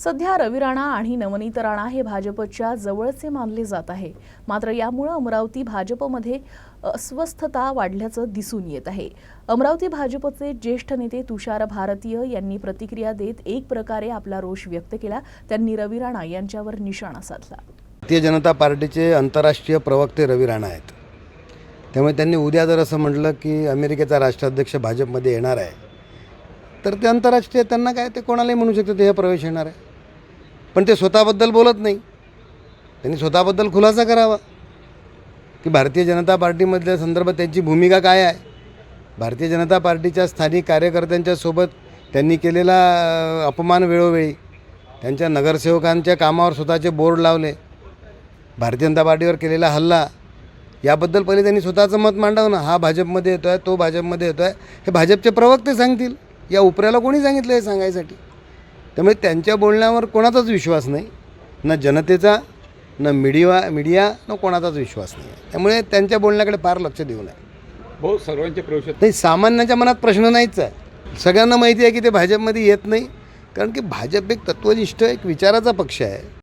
सध्या रवी राणा आणि नवनीत राणा हे भाजपच्या जवळचे मानले जात आहे. मात्र यामुळे अमरावती भाजपमध्ये अस्वस्थता वाढल्याचं दिसून येत आहे. अमरावती भाजपचे ज्येष्ठ नेते तुषार भारतीय यांनी प्रतिक्रिया देत एक प्रकारे आपला रोष व्यक्त केला. त्यांनी रवी राणा यांच्यावर निशाणा साधला. भारतीय जनता पार्टीचे आंतरराष्ट्रीय प्रवक्ते रवी राणा आहेत. त्यामुळे त्यांनी उद्या जर असं म्हटलं की अमेरिकेचा राष्ट्राध्यक्ष भाजपमध्ये येणार आहे तर ते आंतरराष्ट्रीय त्यांना काय ते कोणालाही म्हणू शकते ते हे प्रवेश येणार आहे. पण ते स्वतःबद्दल बोलत नाही. त्यांनी स्वतःबद्दल खुलासा करावा. की भारतीय जनता पार्टीमधल्या संदर्भात त्यांची भूमिका काय आहे? भारतीय जनता पार्टीच्या स्थानिक कार्यकर्त्यांच्या सोबत त्यांनी केलेला अपमान वेळोवेळी त्यांच्या नगरसेवकांच्या कामावर स्वतःचे बोर्ड लावले भारतीय जनता पार्टीवर केलेला हल्ला याबद्दल पहिले त्यांनी स्वतःचं मत मांडावं ना. हा भाजपमध्ये येतो आहे तो भाजपमध्ये येतो आहे हे भाजपचे प्रवक्ते सांगतील. या उपऱ्याला कोणी सांगितलं हे सांगायसाठी? त्यामुळे त्यांच्या बोलण्यावर कोणाचाच विश्वास नाही. न जनतेचा न मीडिया मीडिया न कोणाचाच विश्वास नाही. त्यामुळे त्यांच्या बोलण्याकडे फार लक्ष देऊ नये. भाऊ सर्वांच्या प्रवेशात नाही सामान्याच्या मनात प्रश्न नाहीच आहे. सगळ्यांना माहिती आहे की ते भाजपमध्ये येत नाही. कारण की भाजप एक तत्वनिष्ठ एक विचाराचा पक्ष आहे.